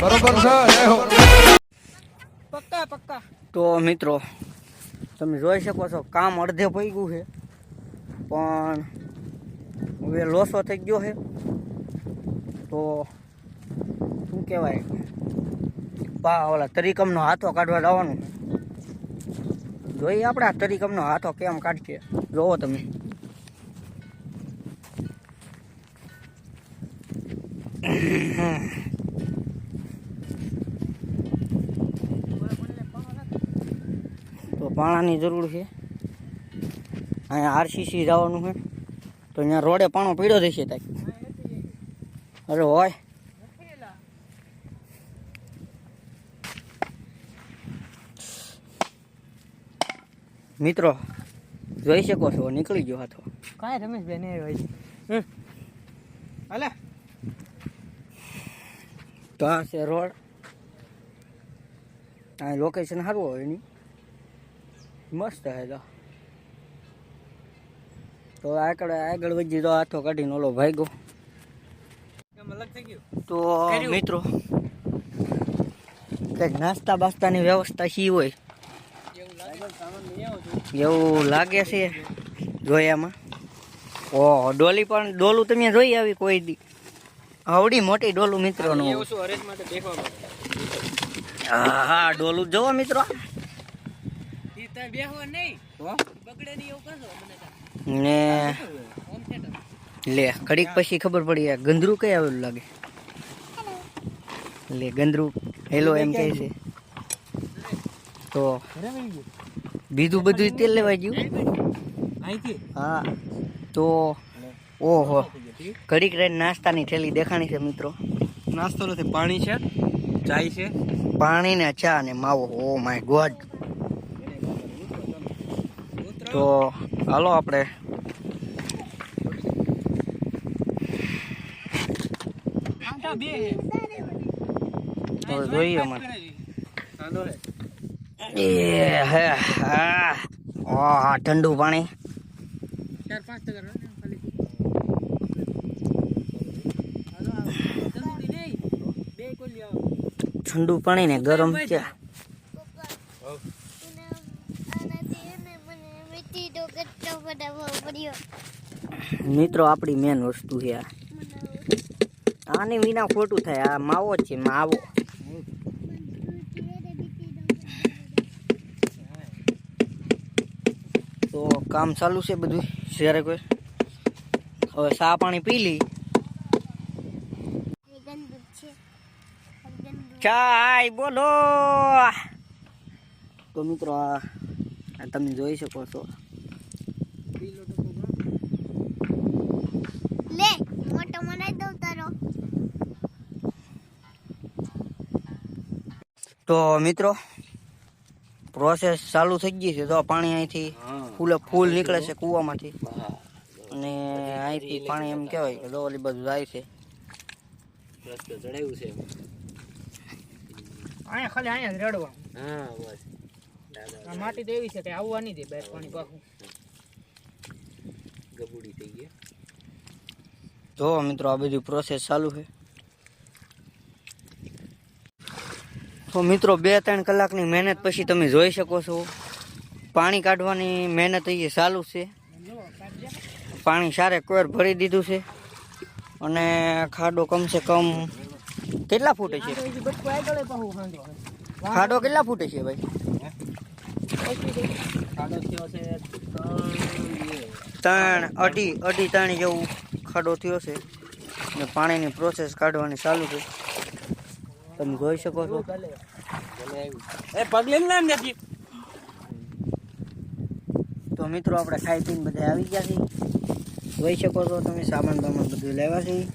બરોબર છે પક્કા પક્કા. તો મિત્રો તમે જોઈ શકો છો કામ અડધે પડી ગયું છે. પણ હવે લોસો થઈ ગયો છે. તો શું કહેવાય? પા ઓલા તરીકમનો હાથો કાઢવા જવાનું જોઈએ આપણે આ તરીકમનો હાથો કેમ કાઢીએ. જોવો તમે. તો પાણાની જરૂર છે. અહીંયા આરસીસી જવાનું છે. તો અહીંયા રોડે પાણો પીડ્યો રહેશે ત્યાં. અરે હોય. મિત્રો જોઈ શકો છો નીકળી ગયો હતો કાંઈ રમેશભાઈ નહીં હોય હાલે. તો આ છે રોડ. આ લોકેશન સારું હોય એની. મસ્ત હે તો. તો આગળ આગળ વધી તો હાથો કાઢીને ઓલો ભાઈ ગયું તો મિત્રો કંઈક નાસ્તા બાસ્તાની વ્યવસ્થા શી હોય? એવું લાગે છો જોયામાં. ઓ ડોલી પણ ડોલું તમે જોઈ આવી કોઈ દી? આવડી મોટી ડોલું મિત્રોનું. હા ડોલું જોવો મિત્રો. ઈ ત્યાં નહીં. બગડે નહીં એવું કરશો મને ને. લે ઘડીક પછી ખબર પડી આ ગંદરું કઈ આવેલું લાગે? લે ગંદરું હેલો એમ કહે છે. તો બીજું બધું તેલ લેવાઈ ગયું? હા. તો ઓહો. ઘડીક રહીને નાસ્તાની થેલી દેખાણી છે મિત્રો. નાસ્તો નથી પાણી છે ચાય છે. પાણી ને ચા ને માવો. ઓ માય ગોડ તો હાલો આપણે. તો જોઈએ મને હે હા. ઠંડુ પાણી. ચાર પાંચ ટકા રહે ને ગરમ હાલો, આ કેટલો બધો ચા મિત્રો આપણી મેન વસ્તુ છે આ. આની વિના ખોટું થાય આ માવો છે માવો. તો કામ ચાલુ છે બધું? જ્યારે કોઈ? હવે સા પાણી પી લી. ચાય બોલો. તો મિત્રો આ તમે જોઈ શકો છો પીલો ડબ્બો ગણો. લે મોટો મને દઉં તારો તો મિત્રો પ્રોસેસ ચાલુ થઈ ગઈ છે. તો પાણી અહીંથી ફૂલે ફૂલ નીકળે છે કૂવામાંથી. અને અહીંથી પાણી એમ કહેવાય કે ઓલી બધું જાય છે. અહીંયા ખાલી અહીંયા જ રડવા આ માટી તો એવી છે કે આવવા નહીં દે બે પાણી પાછું. જો મિત્રો આ બધી પ્રોસેસ ચાલુ છે. તો મિત્રો, બે ત્રણ કલાકની મહેનત પછી તમે જોઈ શકો છો. પાણી કાઢવાની મહેનત એ ચાલુ છે. પાણી સારે કોર ભરી દીધું છે. અને ખાડો કમસે કમ કેટલા ફૂટે છે. ખાડો કેટલા ફૂટે છે ભાઈ? ત્રણ, અઢી અઢી ત્રણ જેવું ખાડો થયો છે. ને પાણીની પ્રોસેસ કાઢવાની ચાલુ છે. તમે જોઈ શકો છો. એ પગલે ને નથી. તો મિત્રો આપણે ખાઈ પીને બધા આવી ગયા છીએ. જોઈ શકો છો તમે, સામાન બામાન બધું લેવા છે.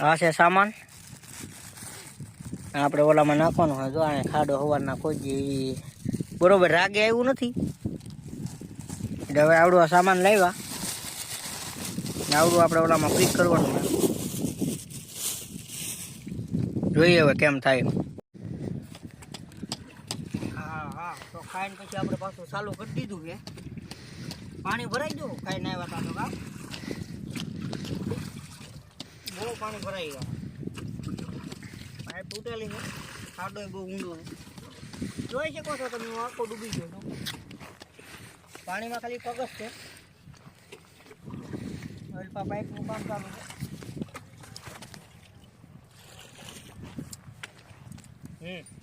આ છે સામાન. આપણે ઓલામાં નાખવાનું હોય જો, આને ખાડો હવારના ખોજી બરોબર, રાગે આવ્યું નથી. એટલે હવે આવડું આ સામાન લાવ્યા. આવડું આપણે ઓલામાં ફિટ કરવાનું જોઈએ હવે કેમ થાય. હા, તો ખાઈને પછી આપણે પાછું ચાલુ કરી દીધું છે. પાણી ભરાઈ ગયું? ખાઈને આવ્યા તા તો કા બહુ પાણી ભરાઈ ગયા. તૂટેલી છે. ખાડો બહુ ઊંડો જોઈ શકો છો તમે, હું આખો ડૂબી ગયો છું. પાણીમાં ખાલી પગસ છે. અલ્પા પાઇપનું કામ ચાલુ છે. હમ.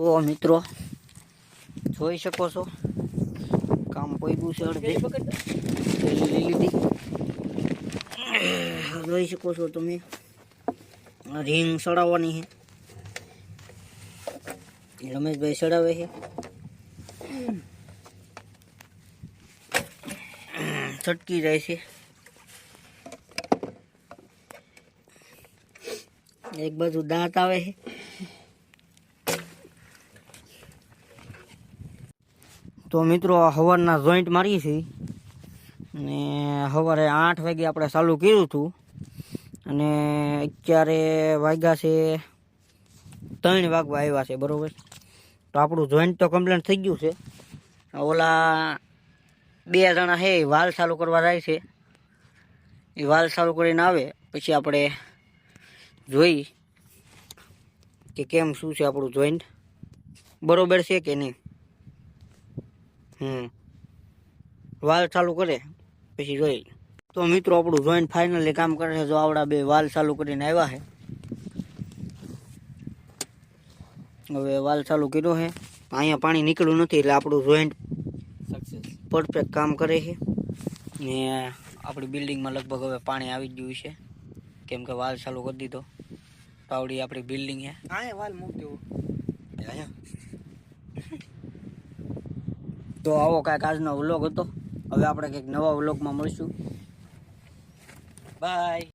તો મિત્રો, જોઈ શકો છો, કામ પૈગું છે અડધી. લઈ લીધી. જોઈ શકો છો તમે રિંગ સડાવવાની છે. રમેશભાઈ સડાવે છે. છટકી જાય છે. એક બાજુ દાંત આવે છે. તો મિત્રો સવારના જોઈન્ટ મારીએ છીએ. ને સવારે આઠ વાગે આપણે ચાલુ કર્યું હતું. અને અત્યારે વાગ્યા છે ત્રણ વાગવા આવ્યા છે, બરોબર? તો આપણું જોઈન્ટ તો કમ્પ્લેન થઈ ગયું છે. ઓલા બે જણા છે વાલ ચાલુ કરવા જાય છે. એ વાલ ચાલુ કરીને આવે, પછી આપણે જોઈ કે કેમ શું છે આપણું જોઈન્ટ. બરોબર છે કે નહીં? હમ. વાલ ચાલુ કરે પછી જોઈ. તો મિત્રો આપણું જોઈન્ટ ફાઇનલી કામ કરે છે જો આવડા બે વાલ ચાલુ કરીને આવ્યા છે. હવે વાલ ચાલુ કર્યો છે. અહીંયા પાણી નીકળ્યું નથી એટલે આપણું જોઈન્ટ પરફેક્ટ કામ કરે છે. ને આપણી બિલ્ડિંગમાં લગભગ હવે પાણી આવી ગયું છે. કેમ કે વાલ ચાલુ કરી દીધો. તો આવડી આપણી બિલ્ડિંગ છે. અહીંયા વાલ મૂક દેવો તો આવો કાંઈક આજનો વ્લોગ હતો. હવે આપણે કંઈક નવા વ્લોગમાં મળીશું. બાય